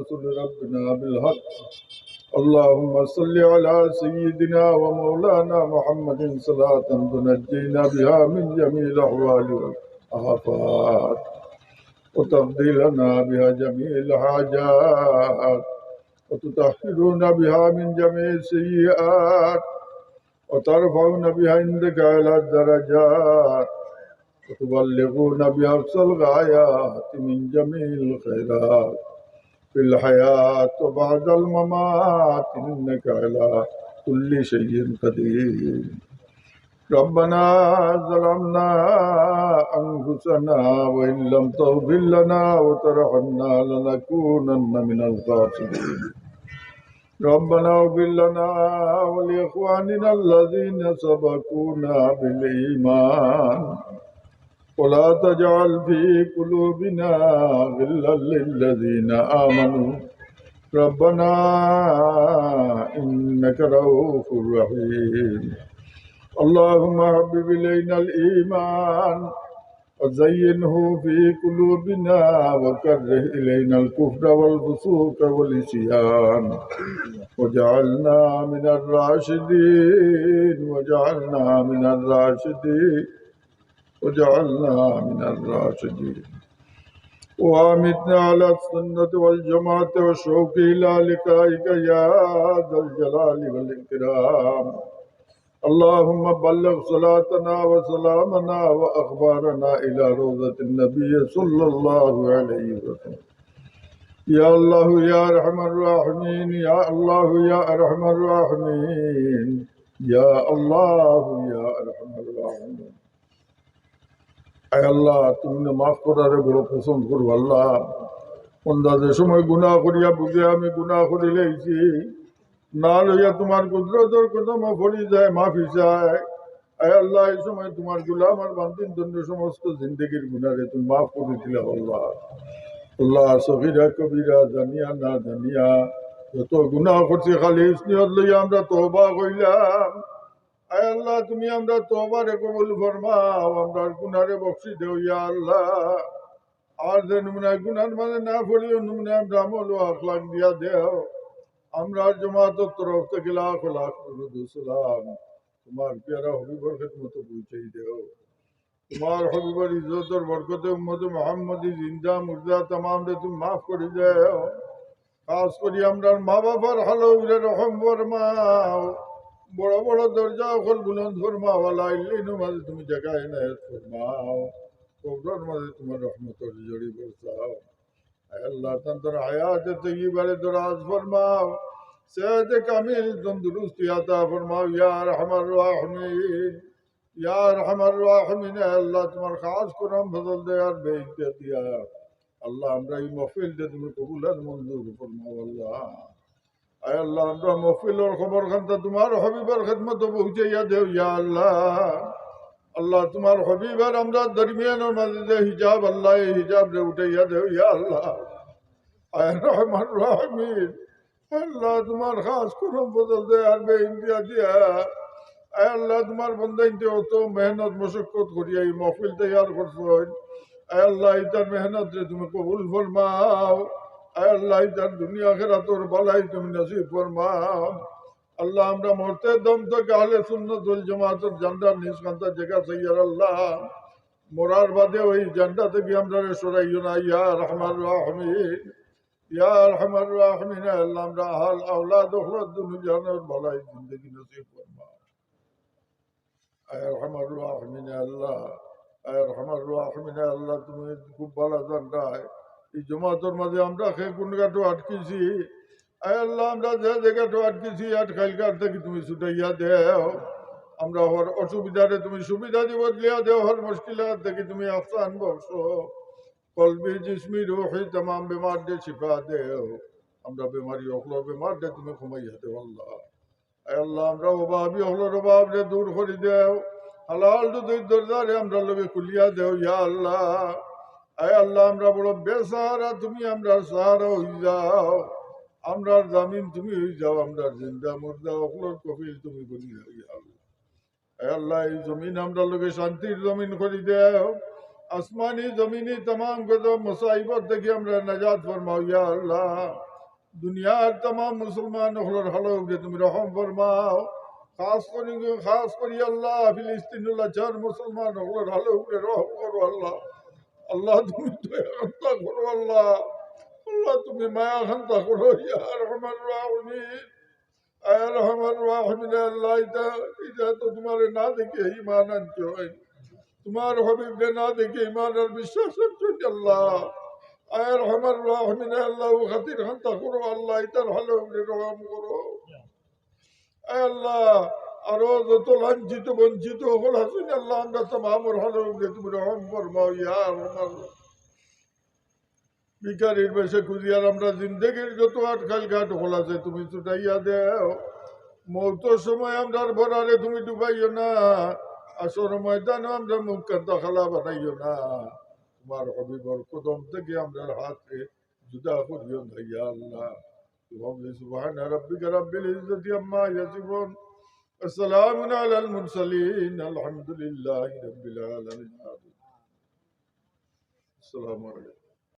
رسل ربنا بالحق. اللهم صل على سيدنا ومولانا محمد صلاة تنجينا بها من جميع الأحوال والآفات. وتقضي لنا بها جميع الحاجات. وتطهرون بها من جميع السيئات. وترفعون بها عندك على الدرجات. وتبلغون بها أقصى الغايات من جميع الخيرات. في الحياة وبعد الممات إنك على كل شيء قدير. ربنا ظلمنا أنفسنا وإن لم تغفر لنا وترحمنا لنكونن من الخاسرين. ربنا اغفر لنا ولإخواننا الذين سبقونا بالإيمان. ولا تجعل في قلوبنا غلا للذين آمنوا. ربنا إنك رؤوف رحيم. اللهم حبب إلينا الإيمان. وزينه في قلوبنا وكره إلينا الكفر والفسوق والعصيان. وجعلنا من الراشدين. وجعلنا من الراشدين. وجعلنا من الراشدين. وامتنا على السنة والجماعة والشوق إلى لقائك يا ذا الجلال والإكرام. اللهم بلغ صلاتنا وسلامنا وأخبارنا إلى روضة النبي صلى الله عليه وسلم. يا الله يا أرحم الراحمين، يا الله يا أرحم الراحمين، يا الله يا أرحم الراحمين. আয় আল্লাহ, তুমি না মাফ করারে বড় পছন্দ করব আল্লাহ। অন্দাজে সময় গুণা করিয়া বুঝে আমি গুণা করি লেগেছি। না লইয়া তোমার কুদরতর কথা মা ফরি যায়, মাফি যায় আয় আল্লাহ, এই সময় তোমার গুলাম আর বান্তিন দণ্ড সমস্ত জিন্দগির গুণারে তুমি মাফ করে দিলে আল্লাহ। আল্লাহ সহিরা কবিরা, জানিয়া, না জানিয়া, যত গুণা করছি খালি স্নেহত লইয়া আমরা তহবা কইলাম। আয় আল্লাহ, তুমি আমরা তোমারে কবুল ফরমাও, আমরা গুনারে বক্সি দেও ইয়া আল্লাহ। আর যে নমুনা গুনার মানে না পড়িও নমুনা আমরা আমল ও আখলাক দিয়া দেও। আমরা জমাতের তরফ থেকে লাখ লাখ সালাম। তোমার পেয়ারা হবিবর খেদমত পৌঁছাই দেও। তোমার হবিবর ইজ্জতর বরকতে উম্মত মোহাম্মদি জিন্দা মুর্দা তামাম রে তুমি মাফ করে দেও। খাস করি আমরা মা বাবার হালো রহম ফরমাও। বড় বড় দরজা অকল বুলন্দ ফরমাওয়ালা ইল্লিনু মাঝে তুমি জায়গায় এনায়ত ফরমাও কবর মাঝে তোমার রহমতর জড়ি বসাও। আল্লাহ তন্তর হায়াত তৈবারে দরাজ ফরমাও। সেহত কামিল তন্দুরুস্তি আতা ফরমাও, ইয়া রহমান রাহমিন। ইয়া রহমান রাহমিন আল্লাহ, তোমার খাস করম ফজল দে আর দিয়া আল্লাহ, আমরা এই মহফিলটা তুমি কবুল মঞ্জুর ফরমাও, আল্লাহ। আল্লাহ, আমরা মহফিলের খবর খানটা তোমার হবিবার খেদমত পৌঁছাইয়া দেও ইয়া আল্লাহ। আল্লাহ, তোমার হবিবার আমরা দরমিয়ানের মাঝে হিজাব, আল্লাহ, এই হিজাব রে উঠাইয়া দেও ইয়া আল্লাহ। আয় রহমান রহমিন আল্লাহ, তোমার খাস করম বদল দে আর বে ইন্ডিয়া দিয়া। আয় আল্লাহ, তোমার বন্ধা ইন্তে অত মেহনত, মশক্কত করিয়া এই মহফিল তৈয়ার করছ। আয় আল্লাহ, ইতার মেহনত রে তুমি কবুল ফরমাও। আল্লাহ যার দুনিয়া খেরা তোর বালাই তুমি নসিব ফরমাও আল্লাহ, আমরা মরতে দম থেকে আহলে সুন্নতুল জামাতের জান্ডার নিষ্কান্তা জায়গা সৈয়ার আল্লাহ। মরার বাদে ওই জান্ডা থেকে আমরা সরাইও না, ইয়া রহমান রাহমিন। ইয়া রহমান রাহমিন, আল্লাহ, আমরা হাল আওলাদ ওখলাদ দুনিয়ার বালাই জিন্দগি নসিব ফরমাও আয় রহমান রাহমিন, আল্লাহ, আয় রহমান রাহমিন, আল্লাহ, তুমি খুব ভালো জান্ডায় এই জমাতর মাঝে আমরা সে কোন গাটো আটকেছি। আয় আল্লাহ, আমরা যে জায়গাটো আটকেছি আটকাইলকার থেকে তুমি ছুটাইয়া দেও। আমরা হর অসুবিধারে তুমি সুবিধা দিব দিয়া দেও, হর মুশকিলাত থেকে তুমি আসান বসো। কলবি, জিসমি, রুহি তমাম বেমার দে শিফা দেও। আমরা বেমারি অকল বেমার দে তুমি ঘুমাইয়া দেও আল্লাহ। আয় আল্লাহ, আমরা অভাবী অকলের অভাব রে দূর করে দেও। হালাল দুই দরজারে আমরা লোকে খুলিয়া দেও, ইয়া আল্লাহ। আয় আল্লাহ, আমরা বড় বেসারা তুমি আমরা সারা হই যাও। আমরার জামিন তুমি হই যাও, আমরার জিন্দা মুর্দা, অকলর কপিল তুমি করি আল্লাহ। এই জমিন আমরা লোকে শান্তির জমিন করি দেও। আসমানি জমিনি তমাম গত মুসাইবত দেখি আমরা নাজাদ ফরমাও, ইয়া আল্লাহ। দুনিয়ার তমাম মুসলমান হলর হলকে তুমি রহম ফরমাও। খাস করি খাস করি আল্লাহ, ফিলিস্তিনুল্লাহ চার মুসলমান হলর হলকে রহম করো আল্লাহ। আল্লাহ, তুমি দয়া করো, আল্লাহ। আল্লাহ, তুমি মায়া খান্তা করো, ইয়া রহমান রাহিমিন আয় রহমান রাহিমিন আল্লাহ এটা এটা তো তোমার না দেখে ইমান আনতে হয়। তোমার হবিবকে না দেখে ইমান বিশ্বাস আল্লাহ। আয় রহমান রাহিমিন আল্লাহ খাতির খান্তা করো, আল্লাহ এটার ভালো রহম করো। আয় আল্লাহ আরও যত লাঞ্ছিত, বঞ্চিত হল হাসিন আল্লাহ, আমরা তাম হালকে তুমি রহম ফরমাও, ইয়া রহমান বিকারির বেশে খুঁজিয়ার আমরা জিন্দগির যত আটকাল ঘাট হল আছে, তুমি ছুটাইয়া দেও। মৌতর সময় আমরা ভরারে তুমি ডুবাইও না। আসর ময়দানে আমরা মুখ কান্তা খালা বানাইও না। তোমার হবিবর কদম থেকে আমরা হাতে জুদা করিও না, ইয়া আল্লাহ। সুবহান রাব্বিকা রাব্বিল ইজ্জতি আম্মা ইয়াসিফুন। السلام على المرسلين الحمد لله رب العالمين. السلام عليكم.